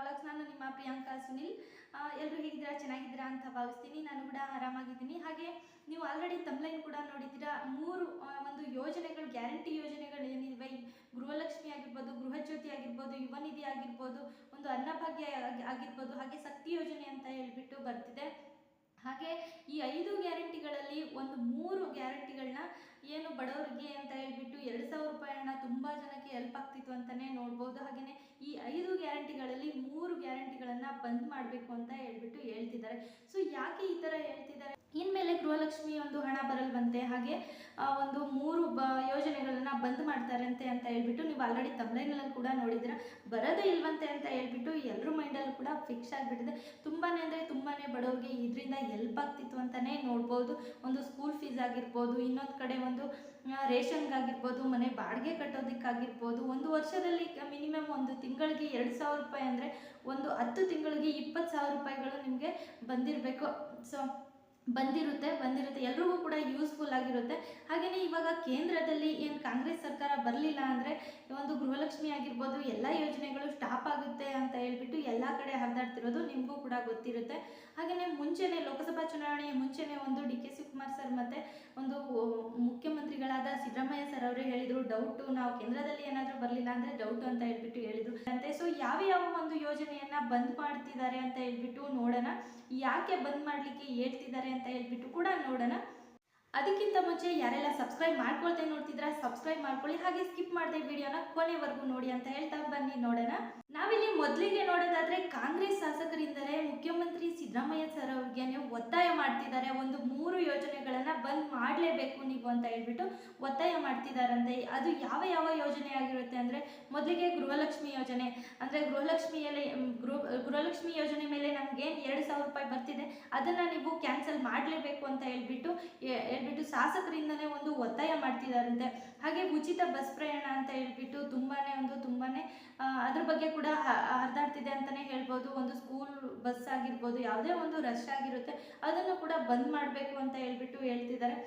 Vlogs ನಾನು ನಿಮ್ಮ ಪ್ರಿಯಾಂಕಾ, ಸುನಿಲ್ ಎಲ್ಲರೂ ಹೇಗಿದ್ದೀರಾ, ಚೆನ್ನಾಗಿದ್ದೀರಾ ಅಂತ ಭಾವಿಸ್ತೀನಿ. ನಾನು ಕೂಡ ಆರಾಮಾಗಿದ್ದೀನಿ. ಹಾಗೆ ನೀವು ಆಲ್ರೆಡಿ ತಮ್ಲೈನ್ ಕೂಡ ನೋಡಿದ್ದೀರಾ. ಮೂರು ಒಂದು ಯೋಜನೆಗಳು ಗ್ಯಾರಂಟಿ ಯೋಜನೆಗಳು ಏನಿವೆ? ಗೃಹಲಕ್ಷ್ಮಿ ಆಗಿರ್ಬೋದು, ಗೃಹಜ್ಯೋತಿ ಆಗಿರ್ಬೋದು, ಯುವನಿಧಿ ಆಗಿರ್ಬೋದು, ಒಂದು ಅನ್ನಭಾಗ್ಯ ಆಗಿ- ಆಗಿರ್ಬೋದು, ಹಾಗೆ ಶಕ್ತಿ ಯೋಜನೆ ಅಂತ ಹೇಳ್ಬಿಟ್ಟು ಬರ್ತಿದೆ. ಹಾಗೆ ಈ ಐದು ಗ್ಯಾರಂಟಿಗಳಲ್ಲಿ ಒಂದು ಮೂರು ಗ್ಯಾರಂಟಿಗಳನ್ನ ಏನು ಬಡವರಿಗೆ ಅಂತ ಹೇಳ್ಬಿಟ್ಟು ಎರಡು ಸಾವಿರ ರೂಪಾಯಿ ಹಣ ತುಂಬ ಜನಕ್ಕೆ ಹೆಲ್ಪ್ ಆಗ್ತಿತ್ತು ಅಂತಲೇ ನೋಡ್ಬೋದು. ಹಾಗೆಯೇ ಈ ಐದು ಗ್ಯಾರಂಟಿಗಳಲ್ಲಿ ಮೂರು ಗ್ಯಾರಂಟಿಗಳನ್ನು ಬಂದ್ ಮಾಡಬೇಕು ಅಂತ ಹೇಳ್ಬಿಟ್ಟು ಹೇಳ್ತಿದ್ದಾರೆ. ಸೊ ಯಾಕೆ ಈ ಥರ ಹೇಳ್ತಿದ್ದಾರೆ? ಇನ್ಮೇಲೆ ಗೃಹಲಕ್ಷ್ಮಿ ಒಂದು ಹಣ ಬರಲ್ವಂತೆ. ಹಾಗೆ ಒಂದು ಮೂರು ಯೋಜನೆಗಳನ್ನ ಬಂದ್ ಮಾಡ್ತಾರಂತೆ ಅಂತ ಹೇಳ್ಬಿಟ್ಟು ನೀವು ಆಲ್ರೆಡಿ ತಮ್ಲೈನಲ್ಲಿ ಕೂಡ ನೋಡಿದಿರ ಬರೋದೇ ಇಲ್ವಂತೆ ಅಂತ ಹೇಳ್ಬಿಟ್ಟು ಎಲ್ಲರ ಮೈಂಡಲ್ಲೂ ಕೂಡ ಫಿಕ್ಸ್ ಆಗಿಬಿಟ್ಟಿದೆ. ತುಂಬಾ ಅಂದರೆ ತುಂಬಾ ಬಡವರಿಗೆ ಇದರಿಂದ ಹೆಲ್ಪ್ ಆಗ್ತಿತ್ತು ಅಂತಲೇ ನೋಡ್ಬೋದು. ಒಂದು ಸ್ಕೂಲ್ ಫೀಸ್ ಆಗಿರ್ಬೋದು, ಇನ್ನೊಂದು ಕಡೆ ಒಂದು ರೇಷನ್ಗಾಗಿರ್ಬೋದು ಮನೆ ಬಾಡಿಗೆ ಕಟ್ಟೋದಕ್ಕಾಗಿರ್ಬೋದು. ಒಂದು ವರ್ಷದಲ್ಲಿ ಮಿನಿಮಮ್ ಒಂದು ತಿಂಗಳಿಗೆ ಎರಡು ಸಾವಿರ ರೂಪಾಯಿ ಅಂದರೆ ಒಂದು ಹತ್ತು ತಿಂಗಳಿಗೆ ಇಪ್ಪತ್ತು ಸಾವಿರ ರೂಪಾಯಿಗಳು ನಿಮಗೆ ಬಂದಿರಬೇಕು. ಸೊ ಬಂದಿರುತ್ತೆ ಬಂದಿರುತ್ತೆ. ಎಲ್ರಿಗೂ ಕೂಡ ಯೂಸ್ಫುಲ್ ಆಗಿರುತ್ತೆ. ಇವಾಗ ಕೇಂದ್ರದಲ್ಲಿ ಏನು ಕಾಂಗ್ರೆಸ್ ಸರ್ಕಾರ ಬರಲಿಲ್ಲ ಅಂದರೆ ಒಂದು ಗೃಹಲಕ್ಷ್ಮಿ ಆಗಿರ್ಬೋದು, ಎಲ್ಲ ಯೋಜನೆಗಳು ಸ್ಟಾಪ್ ಆಗುತ್ತೆ ಅಂತ ಹೇಳ್ಬಿಟ್ಟು ಎಲ್ಲ ಕಡೆ ಹರಿದಾಡ್ತಿರೋದು ನಿಮಗೂ ಕೂಡ ಗೊತ್ತಿರುತ್ತೆ. ಹಾಗೆಯೇ ಮುಂಚೆನೇ ಲೋಕಸಭಾ ಚುನಾವಣೆಯ ಮುಂಚೆನೇ ಒಂದು ಡಿ ಕೆ ಶಿವಕುಮಾರ್ ಸರ್ ಮತ್ತು ಒಂದು ಮುಖ್ಯಮಂತ್ರಿಗಳಾದ ಸಿದ್ದರಾಮಯ್ಯ ಸರ್ ಅವರೇ ಹೇಳಿದರು, ಡೌಟು ನಾವು ಕೇಂದ್ರದಲ್ಲಿ ಏನಾದರೂ ಬರಲಿಲ್ಲ ಅಂದರೆ ಡೌಟು ಅಂತ ಹೇಳ್ಬಿಟ್ಟು ಹೇಳಿದರು. ಅಂತೆ ಸೊ ಯಾವ ಯಾವ ಒಂದು ಯೋಜನೆಯನ್ನು ಬಂದ್ ಮಾಡ್ತಿದ್ದಾರೆ ಅಂತ ಹೇಳ್ಬಿಟ್ಟು ನೋಡೋಣ. ಯಾಕೆ ಬಂದ್ ಮಾಡಲಿಕ್ಕೆ ಹೇಳ್ತಿದ್ದಾರೆ ಅಂತ ಹೇಳ್ಬಿಟ್ಟು ಕೂಡ ನೋಡೋಣ. ಅದಕ್ಕಿಂತ ಮುಂಚೆ ಯಾರೆಲ್ಲ ಸಬ್ಸ್ಕ್ರೈಬ್ ಮಾಡ್ಕೊಳ್ತೇ ನೋಡ್ತಿದ್ರ ಸಬ್ಸ್ಕ್ರೈಬ್ ಮಾಡ್ಕೊಳ್ಳಿ. ಹಾಗೆ ಸ್ಕಿಪ್ ಮಾಡದೆ ವಿಡಿಯೋನ ಕೊನೆವರೆಗೂ ನೋಡಿ ಅಂತ ಹೇಳ್ತಾ ಬನ್ನಿ, ನೋಡೋಣ. ನಾವಿಲ್ಲಿ ಮೊದಲಿಗೆ ನೋಡೋದಾದ್ರೆ ಕಾಂಗ್ರೆಸ್ ಶಾಸಕರಿಂದಲೇ ಮುಖ್ಯಮಂತ್ರಿ ಸಿದ್ದರಾಮಯ್ಯ ಸರ್ ಅವ್ರಿಗೆ ಒತ್ತಾಯ ಮಾಡ್ತಿದ್ದಾರೆ. ಒಂದು ಮೂರು ಯೋಜನೆಗಳನ್ನ ಬಂದ್ ಮಾಡಲೇಬೇಕು ನೀವು ಅಂತ ಹೇಳ್ಬಿಟ್ಟು ಒತ್ತಾಯ ಮಾಡ್ತಿದ್ದಾರಂತೆ. ಅದು ಯಾವ ಯಾವ ಯೋಜನೆ ಆಗಿರುತ್ತೆ ಅಂದ್ರೆ ಮೊದಲಿಗೆ ಗೃಹಲಕ್ಷ್ಮಿ ಯೋಜನೆ, ಅಂದ್ರೆ ಗೃಹಲಕ್ಷ್ಮಿಯಲ್ಲಿ, ಗೃಹ, ಗೃಹಲಕ್ಷ್ಮಿ ಯೋಜನೆ ಮೇಲೆ ನಮ್ಗೆ ಎರಡು ಸಾವಿರ ರೂಪಾಯಿ ಬರ್ತಿದೆ, ಅದನ್ನು ನೀವು ಕ್ಯಾನ್ಸಲ್ ಮಾಡಲೇಬೇಕು ಅಂತ ಹೇಳ್ಬಿಟ್ಟು ಹೇಳ್ಬಿಟ್ಟು ಶಾಸಕರಿಂದನೇ ಒಂದು ಒತ್ತಾಯ ಮಾಡ್ತಿದ್ದಾರಂತೆ ಹಾಗೆ ಉಚಿತ ಬಸ್ ಪ್ರಯಾಣ ಅಂತ ಹೇಳ್ಬಿಟ್ಟು ತುಂಬಾ ಒಂದು ತುಂಬಾ ಅದ್ರ ಬಗ್ಗೆ ಕೂಡ ಹರಿದಾಡ್ತಿದೆ ಅಂತಲೇ ಹೇಳ್ಬೋದು. ಒಂದು ಸ್ಕೂಲ್ ಬಸ್ ಆಗಿರ್ಬೋದು, ಯಾವುದೇ ಒಂದು ರಶ್ ಆಗಿರುತ್ತೆ, ಅದನ್ನು ಕೂಡ ಬಂದ್ ಮಾಡಬೇಕು ಅಂತ ಹೇಳ್ಬಿಟ್ಟು ಹೇಳ್ತಿದ್ದಾರೆ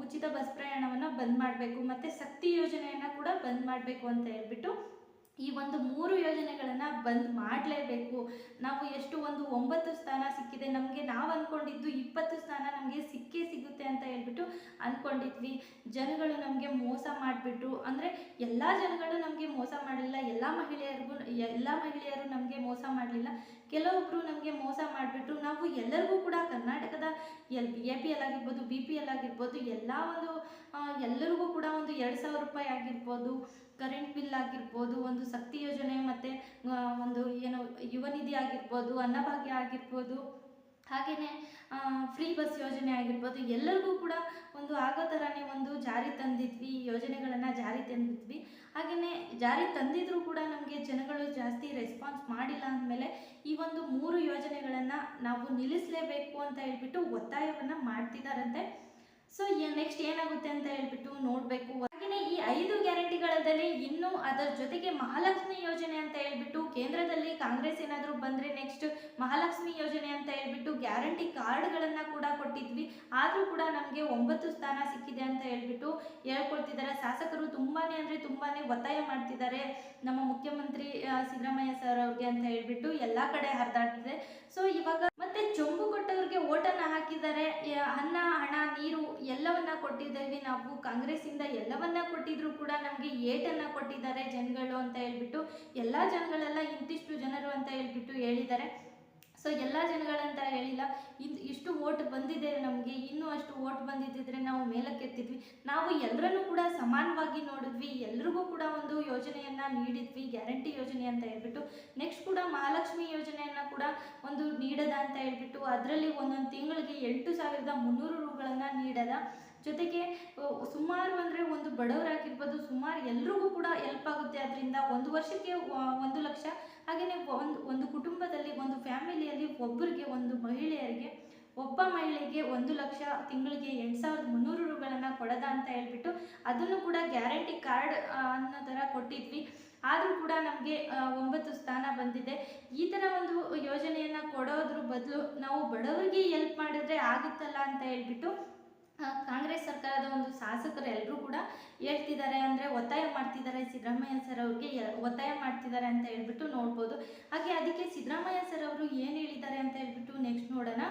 ಉಚಿತ ಬಸ್ ಪ್ರಯಾಣವನ್ನು ಬಂದ್ ಮಾಡಬೇಕು, ಮತ್ತು ಶಕ್ತಿ ಯೋಜನೆಯನ್ನು ಕೂಡ ಬಂದ್ ಮಾಡಬೇಕು ಅಂತ ಹೇಳ್ಬಿಟ್ಟು ಈ ಒಂದು ಮೂರು ಯೋಜನೆಗಳನ್ನು ಬಂದ್ ಮಾಡಲೇಬೇಕು. ನಾವು ಎಷ್ಟು ಒಂದು ಒಂಬತ್ತು ಸ್ಥಾನ ಸಿಕ್ಕಿದೆ, ನಮಗೆ ನಾವು ಅಂದ್ಕೊಂಡಿದ್ದು ಇಪ್ಪತ್ತು ಸ್ಥಾನ ನಮಗೆ ಸಿಕ್ಕೇ ಸಿಗುತ್ತೆ ಅಂತ ಹೇಳ್ಬಿಟ್ಟು ಅಂದ್ಕೊಂಡಿದ್ವಿ ಜನಗಳು ನಮಗೆ ಮೋಸ ಮಾಡಿಬಿಟ್ರು. ಅಂದರೆ ಎಲ್ಲ ಜನಗಳು ನಮಗೆ ಮೋಸ ಮಾಡಲಿಲ್ಲ, ಎಲ್ಲ ಮಹಿಳೆಯರಿಗೂ, ಎಲ್ಲ ಮಹಿಳೆಯರು ನಮಗೆ ಮೋಸ ಮಾಡಲಿಲ್ಲ. ಕೆಲವೊಬ್ಬರು ನಮಗೆ ಮೋಸ ಮಾಡಿಬಿಟ್ರು. ನಾವು ಎಲ್ಲರಿಗೂ ಕೂಡ ಕರ್ನಾಟಕದ ಎಲ್, ಎ ಪಿ ಎಲ್ ಆಗಿರ್ಬೋದು, ಬಿ ಪಿ ಎಲ್ ಆಗಿರ್ಬೋದು, ಎಲ್ಲ ಒಂದು ಎಲ್ಲರಿಗೂ ಕೂಡ ಒಂದು ಎರಡು ಸಾವಿರ ರೂಪಾಯಿ ಆಗಿರ್ಬೋದು. ಕರೆಂಟ್ ಬಿಲ್ ಆಗಿರ್ಬೋದು, ಒಂದು ಶಕ್ತಿ ಯೋಜನೆ ಮತ್ತು ಒಂದು ಏನು ಯುವ ನಿಧಿ ಆಗಿರ್ಬೋದು, ಅನ್ನಭಾಗ್ಯ ಆಗಿರ್ಬೋದು ಹಾಗೆಯೇ ಫ್ರೀ ಬಸ್ ಯೋಜನೆ ಆಗಿರ್ಬೋದು, ಎಲ್ಲರಿಗೂ ಕೂಡ ಒಂದು ಆಗೋ ಥರನೇ ಒಂದು ಜಾರಿ ತಂದಿದ್ವಿ, ಯೋಜನೆಗಳನ್ನು ಜಾರಿ ತಂದಿದ್ವಿ. ಹಾಗೆಯೇ ಜಾರಿ ತಂದಿದ್ರೂ ಕೂಡ ನಮಗೆ ಜನಗಳು ಜಾಸ್ತಿ ರೆಸ್ಪಾನ್ಸ್ ಮಾಡಿಲ್ಲ ಅಂದಮೇಲೆ ಈ ಒಂದು ಮೂರು ಯೋಜನೆಗಳನ್ನು ನಾವು ನಿಲ್ಲಿಸಲೇಬೇಕು ಅಂತ ಹೇಳ್ಬಿಟ್ಟು ಒತ್ತಾಯವನ್ನು ಮಾಡ್ತಿದ್ದಾರಂತೆ ಸೊ ನೆಕ್ಸ್ಟ್ ಏನಾಗುತ್ತೆ ಅಂತ ಹೇಳ್ಬಿಟ್ಟು ನೋಡಬೇಕು. ಇನ್ನು ಅದರ ಜೊತೆಗೆ ಮಹಾಲಕ್ಷ್ಮಿ ಯೋಜನೆ ಅಂತ ಹೇಳ್ಬಿಟ್ಟು ಕೇಂದ್ರದಲ್ಲಿ ಕಾಂಗ್ರೆಸ್ ಏನಾದರೂ ಬಂದರೆ ನೆಕ್ಸ್ಟ್ ಮಹಾಲಕ್ಷ್ಮಿ ಯೋಜನೆ ಅಂತ ಹೇಳ್ಬಿಟ್ಟು ಗ್ಯಾರಂಟಿ ಕಾರ್ಡ್ಗಳನ್ನು ಕೂಡ ಕೊಟ್ಟಿದ್ವಿ. ಆದರೂ ಕೂಡ ನಮಗೆ ಒಂಬತ್ತು ಸ್ಥಾನ ಸಿಕ್ಕಿದೆ ಅಂತ ಹೇಳ್ಬಿಟ್ಟು ಹೇಳ್ಕೊಳ್ತಿದ್ದಾರೆ ಶಾಸಕರು ತುಂಬಾನೇ ಅಂದರೆ ತುಂಬಾನೇ ಒತ್ತಾಯ ಮಾಡ್ತಿದ್ದಾರೆ ನಮ್ಮ ಮುಖ್ಯಮಂತ್ರಿ ಸಿದ್ದರಾಮಯ್ಯ ಸರ್ ಅವ್ರಿಗೆ ಅಂತ ಹೇಳ್ಬಿಟ್ಟು ಎಲ್ಲ ಕಡೆ ಹರಿದಾಡ್ತಿದೆ. ಸೊ ಇವಾಗ ಮತ್ತೆ ಚೊಂಬು ಕೊಟ್ಟವ್ರಿಗೆ ಓಟನ್ನ ಹಾಕಿದ್ದಾರೆ. ಅನ್ನ, ಹಣ, ನೀರು ಎಲ್ಲವನ್ನ ಕೊಟ್ಟಿದ್ದೇವೆ. ನಾವು ಕಾಂಗ್ರೆಸ್ಸಿಂದ ಎಲ್ಲವನ್ನ ಕೊಟ್ಟಿದ್ರು ಕೂಡ ನಮಗೆ ಏಟನ್ನ ಕೊಟ್ಟಿದ್ದಾರೆ ಜನಗಳು ಅಂತ ಹೇಳ್ಬಿಟ್ಟು, ಎಲ್ಲ ಜನಗಳೆಲ್ಲ ಇಂತಿಷ್ಟು ಜನರು ಅಂತ ಹೇಳ್ಬಿಟ್ಟು ಹೇಳಿದ್ದಾರೆ. ಸೊ ಎಲ್ಲ ಜನಗಳಂತ ಹೇಳಿಲ್ಲ. ಇದು ಇಷ್ಟು ಓಟ್ ಬಂದಿದೆ ನಮಗೆ, ಇನ್ನೂ ಅಷ್ಟು ಓಟ್ ಬಂದಿದ್ದಿದ್ರೆ ನಾವು ಮೇಲಕ್ಕೆತ್ತಿದ್ವಿ. ನಾವು ಎಲ್ಲರನ್ನೂ ಕೂಡ ಸಮಾನವಾಗಿ ನೋಡಿದ್ವಿ. ಎಲ್ರಿಗೂ ಕೂಡ ಒಂದು ಯೋಜನೆಯನ್ನು ನೀಡಿದ್ವಿ, ಗ್ಯಾರಂಟಿ ಯೋಜನೆ ಅಂತ ಹೇಳ್ಬಿಟ್ಟು. ನೆಕ್ಸ್ಟ್ ಕೂಡ ಮಹಾಲಕ್ಷ್ಮಿ ಯೋಜನೆಯನ್ನು ಕೂಡ ಒಂದು ನೀಡದ ಅಂತ ಹೇಳ್ಬಿಟ್ಟು. ಅದರಲ್ಲಿ ಒಂದೊಂದು ತಿಂಗಳಿಗೆ ಎಂಟು ಸಾವಿರದ ಮುನ್ನೂರು ರೂಗಳನ್ನು ನೀಡದ. ಜೊತೆಗೆ ಸುಮಾರು ಅಂದರೆ ಒಂದು ಬಡವರಾಗಿರ್ಬೋದು, ಸುಮಾರು ಎಲ್ರಿಗೂ ಕೂಡ ಹೆಲ್ಪ್ ಆಗುತ್ತೆ. ಅದರಿಂದ ಒಂದು ವರ್ಷಕ್ಕೆ ಒಂದು ಲಕ್ಷ. ಹಾಗೆಯೇ ಒಂದು ಒಂದು ಕುಟುಂಬದಲ್ಲಿ, ಒಂದು ಫ್ಯಾಮಿಲಿಯಲ್ಲಿ ಒಬ್ಬರಿಗೆ ಒಂದು ಮಹಿಳೆಯರಿಗೆ, ಒಬ್ಬ ಮಹಿಳೆಗೆ ಒಂದು ಲಕ್ಷ ತಿಂಗಳಿಗೆ ಎಂಟು ಸಾವಿರದ ಮುನ್ನೂರು ರೂಗಳನ್ನು ಕೊಡದ ಅಂತ ಹೇಳ್ಬಿಟ್ಟು ಅದನ್ನು ಕೂಡ ಗ್ಯಾರಂಟಿ ಕಾರ್ಡ್ ಅನ್ನೋ ಥರ ಕೊಟ್ಟಿದ್ವಿ. ಆದರೂ ಕೂಡ ನಮಗೆ ಒಂಬತ್ತು ಸ್ಥಾನ ಬಂದಿದೆ. ಈ ಥರ ಒಂದು ಯೋಜನೆಯನ್ನು ಕೊಡೋದ್ರ ಬದಲು ನಾವು ಬಡವರಿಗೆ ಹೆಲ್ಪ್ ಮಾಡಿದ್ರೆ ಆಗುತ್ತಲ್ಲ ಅಂತ ಹೇಳ್ಬಿಟ್ಟು ಕಾಂಗ್ರೆಸ್ ಸರ್ಕಾರದ ಒಂದು ಶಾಸಕರು ಎಲ್ಲರೂ ಕೂಡ ಹೇಳ್ತಿದ್ದಾರೆ ಅಂದರೆ ಒತ್ತಾಯ ಮಾಡ್ತಿದ್ದಾರೆ ಸಿದ್ದರಾಮಯ್ಯ ಸರ್ ಅವ್ರಿಗೆ ಒತ್ತಾಯ ಮಾಡ್ತಿದ್ದಾರೆ ಅಂತ ಹೇಳ್ಬಿಟ್ಟು ನೋಡ್ಬೋದು. ಹಾಗೆ ಅದಕ್ಕೆ ಸಿದ್ದರಾಮಯ್ಯ ಸರ್ ಅವರು ಏನು ಹೇಳಿದ್ದಾರೆ ಅಂತ ಹೇಳ್ಬಿಟ್ಟು ನೆಕ್ಸ್ಟ್ ನೋಡೋಣ.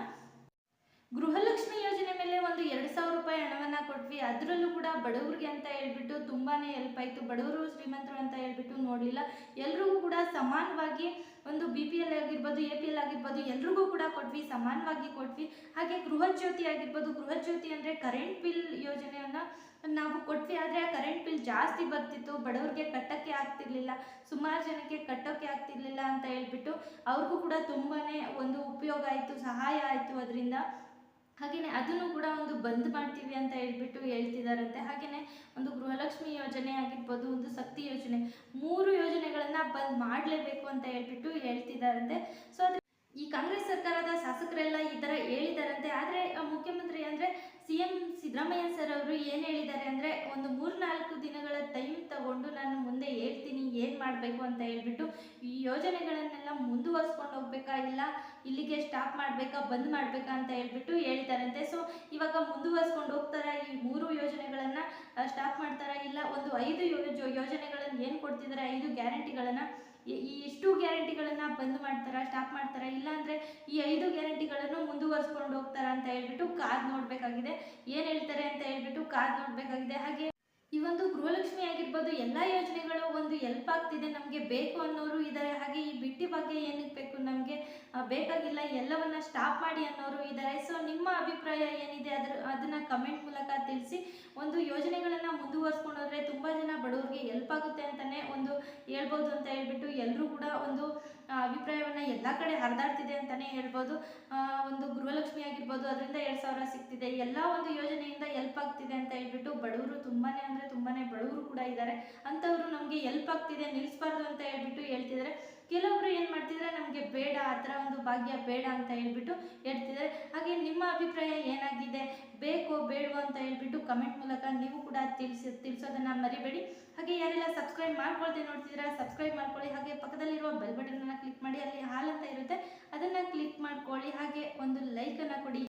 ಗೃಹಲಕ್ಷ್ಮಿ ಯೋಜನೆ ಮೇಲೆ ಒಂದು ಎರಡು ಸಾವಿರ ರೂಪಾಯಿ ಹಣವನ್ನು ಕೊಟ್ವಿ. ಅದರಲ್ಲೂ ಕೂಡ ಬಡವರಿಗೆ ಅಂತ ಹೇಳ್ಬಿಟ್ಟು ತುಂಬಾ ಹೆಲ್ಪ್ ಆಯಿತು. ಬಡವರು ಶ್ರೀಮಂತರು ಅಂತ ಹೇಳ್ಬಿಟ್ಟು ನೋಡಲಿಲ್ಲ. ಎಲ್ರಿಗೂ ಕೂಡ ಸಮಾನವಾಗಿ ಒಂದು ಬಿ ಪಿ ಎಲ್ ಆಗಿರ್ಬೋದು ಎ ಪಿ ಎಲ್ ಆಗಿರ್ಬೋದು, ಎಲ್ರಿಗೂ ಕೂಡ ಕೊಟ್ವಿ, ಸಮಾನವಾಗಿ ಕೊಟ್ವಿ. ಹಾಗೆ ಗೃಹ ಜ್ಯೋತಿ ಆಗಿರ್ಬೋದು, ಗೃಹ ಜ್ಯೋತಿ ಅಂದರೆ ಕರೆಂಟ್ ಬಿಲ್ ಯೋಜನೆಯನ್ನು ನಾವು ಕೊಟ್ವಿ. ಆದರೆ ಆ ಕರೆಂಟ್ ಬಿಲ್ ಜಾಸ್ತಿ ಬರ್ತಿತ್ತು. ಬಡವ್ರಿಗೆ ಕಟ್ಟೋಕ್ಕೆ ಆಗ್ತಿರ್ಲಿಲ್ಲ. ಸುಮಾರು ಜನಕ್ಕೆ ಕಟ್ಟೋಕ್ಕೆ ಆಗ್ತಿರ್ಲಿಲ್ಲ ಅಂತ ಹೇಳ್ಬಿಟ್ಟು ಅವ್ರಿಗೂ ಕೂಡ ತುಂಬಾ ಒಂದು ಉಪಯೋಗ ಆಯಿತು, ಸಹಾಯ ಆಯಿತು. ಅದರಿಂದ ಹಾಗೆಯೇ ಅದನ್ನು ಕೂಡ ಒಂದು ಬಂದ್ ಮಾಡ್ತೀವಿ ಅಂತ ಹೇಳ್ಬಿಟ್ಟು ಹೇಳ್ತಿದ್ದಾರಂತೆ ಹಾಗೆಯೇ ಒಂದು ಗೃಹಲಕ್ಷ್ಮಿ ಯೋಜನೆ ಆಗಿರ್ಬೋದು, ಒಂದು ಶಕ್ತಿ ಯೋಜನೆ, ಮೂರು ಯೋಜನೆಗಳನ್ನು ಬಂದ್ ಮಾಡಲೇಬೇಕು ಅಂತ ಹೇಳ್ಬಿಟ್ಟು ಹೇಳ್ತಿದ್ದಾರಂತೆ ಸೊ ಅದು ಈ ಕಾಂಗ್ರೆಸ್ ಸರ್ಕಾರದ ಶಾಸಕರೆಲ್ಲ ಈ ಥರ ಹೇಳಿದಾರಂತೆ. ಆದರೆ ಮುಖ್ಯಮಂತ್ರಿ ಅಂದರೆ ಸಿ ಎಂ ಸಿದ್ದರಾಮಯ್ಯ ಸರ್ ಅವರು ಏನು ಹೇಳಿದ್ದಾರೆ ಅಂದರೆ, ಒಂದು ಮೂರ್ನಾಲ್ಕು ದಿನಗಳ ಟೈಮ್ ತಗೊಂಡು ನಾನು ಮುಂದೆ ಹೇಳ್ತೀನಿ. ಮಾಡಬೇಕು ಅಂತ ಹೇಳ್ಬಿಟ್ಟು ಈ ಯೋಜನೆಗಳನ್ನೆಲ್ಲ ಮುಂದುವರ್ಸ್ಕೊಂಡು ಹೋಗ್ಬೇಕಾ ಇಲ್ಲ ಇಲ್ಲಿಗೆ ಸ್ಟಾಪ್ ಮಾಡಬೇಕಾ, ಬಂದ್ ಮಾಡಬೇಕಾ ಅಂತ ಹೇಳ್ಬಿಟ್ಟು ಹೇಳ್ತಾರಂತೆ. ಸೊ ಇವಾಗ ಮುಂದುವರ್ಸ್ಕೊಂಡು ಹೋಗ್ತಾರ ಈ ಮೂರು ಯೋಜನೆಗಳನ್ನು ಸ್ಟಾಪ್ ಮಾಡ್ತಾರಾ ಇಲ್ಲ ಒಂದು ಐದು ಯೋಜ ಯೋಜನೆಗಳನ್ನು ಏನು ಕೊಡ್ತಿದ್ದಾರೆ ಐದು ಗ್ಯಾರಂಟಿಗಳನ್ನು, ಈ ಇಷ್ಟು ಗ್ಯಾರಂಟಿಗಳನ್ನು ಬಂದ್ ಮಾಡ್ತಾರಾ ಸ್ಟಾಪ್ ಮಾಡ್ತಾರಾ, ಇಲ್ಲ ಅಂದರೆ ಈ ಐದು ಗ್ಯಾರಂಟಿಗಳನ್ನು ಮುಂದುವರ್ಸ್ಕೊಂಡು ಹೋಗ್ತಾರಾ ಅಂತ ಹೇಳ್ಬಿಟ್ಟು ಕಾದ್ ನೋಡಬೇಕಾಗಿದೆ. ಏನು ಹೇಳ್ತಾರೆ ಅಂತ ಹೇಳ್ಬಿಟ್ಟು ಕಾದ್ ನೋಡಬೇಕಾಗಿದೆ. ಹಾಗೆ ಈ ಒಂದು ಗೃಹಲಕ್ಷ್ಮಿ ಆಗಿರ್ಬೋದು, ಎಲ್ಲ ಯೋಜನೆಗಳು ಒಂದು ಹೆಲ್ಪ್ ಆಗ್ತಿದೆ ನಮಗೆ ಬೇಕು ಅನ್ನೋರು ಇದ್ದಾರೆ ಹಾಗೆ ಈ ಬಿಟ್ಟಿ ಬಗ್ಗೆ ಏನಕ್ಕೆ ಬೇಕು ನಮಗೆ ಬೇಕಾಗಿಲ್ಲ ಎಲ್ಲವನ್ನ ಸ್ಟಾಪ್ ಮಾಡಿ ಅನ್ನೋರು ಇದ್ದಾರೆ ಸೊ ನಿಮ್ಮ ಅಭಿಪ್ರಾಯ ಏನಿದೆ? ಅದ್ರ, ಅದನ್ನು ಕಮೆಂಟ್ ಮೂಲಕ ತಿಳಿಸಿ. ಒಂದು ಯೋಜನೆಗಳನ್ನು ಮುಂದುವರ್ಸ್ಕೊಂಡು ಹೋದ್ರೆ ತುಂಬ ಜನ ಬಡವರಿಗೆ ಹೆಲ್ಪ್ ಆಗುತ್ತೆ ಅಂತಲೇ ಒಂದು ಹೇಳ್ಬೋದು ಅಂತ ಹೇಳ್ಬಿಟ್ಟು ಎಲ್ಲರೂ ಕೂಡ ಒಂದು ಅಭಿಪ್ರಾಯವನ್ನ ಎಲ್ಲ ಕಡೆ ಹರಿದಾಡ್ತಿದೆ ಅಂತಲೇ ಹೇಳ್ಬೋದು. ಒಂದು ಗೃಹಲಕ್ಷ್ಮಿ ಆಗಿರ್ಬೋದು, ಅದರಿಂದ ಎರಡು ಸಾವಿರ ಸಿಗ್ತಿದೆ. ಎಲ್ಲ ಒಂದು ಯೋಜನೆಯಿಂದ ಹೆಲ್ಪ್ ಆಗ್ತಿದೆ ಅಂತ ಹೇಳ್ಬಿಟ್ಟು ಬಡವರು ತುಂಬಾ ಅಂದರೆ ತುಂಬಾ ಬಡವರು ಕೂಡ ಇದ್ದಾರೆ ಅಂಥವ್ರು ಆಗ್ತಿದೆ ನಿಲ್ಲಿಸ್ಬಾರ್ದು ಅಂತ ಹೇಳ್ಬಿಟ್ಟು ಹೇಳ್ತಿದ್ದಾರೆ. ಕೆಲವೊಬ್ರು ಏನು ಮಾಡ್ತಿದ್ರೆ ನಮಗೆ ಬೇಡ, ಆ ಥರ ಒಂದು ಭಾಗ್ಯ ಬೇಡ ಅಂತ ಹೇಳ್ಬಿಟ್ಟು ಹೇಳ್ತಿದ್ದಾರೆ. ಹಾಗೆ ನಿಮ್ಮ ಅಭಿಪ್ರಾಯ ಏನಾಗಿದೆ? ಬೇಕೋ ಬೇಡವೋ ಅಂತ ಹೇಳ್ಬಿಟ್ಟು ಕಮೆಂಟ್ ಮೂಲಕ ನೀವು ಕೂಡ ತಿಳಿಸಿ, ತಿಳಿಸೋದನ್ನ ಮರಿಬೇಡಿ. ಹಾಗೆ ಯಾರೆಲ್ಲ ಸಬ್ಸ್ಕ್ರೈಬ್ ಮಾಡ್ಕೊಳ್ದೆ ನೋಡ್ತಿದ್ದೀರಾ ಸಬ್ಸ್ಕ್ರೈಬ್ ಮಾಡ್ಕೊಳ್ಳಿ. ಹಾಗೆ ಪಕ್ಕದಲ್ಲಿರುವ ಬೆಲ್ ಬಟನ್ನ ಕ್ಲಿಕ್ ಮಾಡಿ, ಅಲ್ಲಿ ಹಾಲ್ ಅಂತ ಇರುತ್ತೆ. ಅದನ್ನು ಕ್ಲಿಕ್ ಮಾಡ್ಕೊಳ್ಳಿ. ಹಾಗೆ ಒಂದು ಲೈಕನ್ನು ಕೊಡಿ.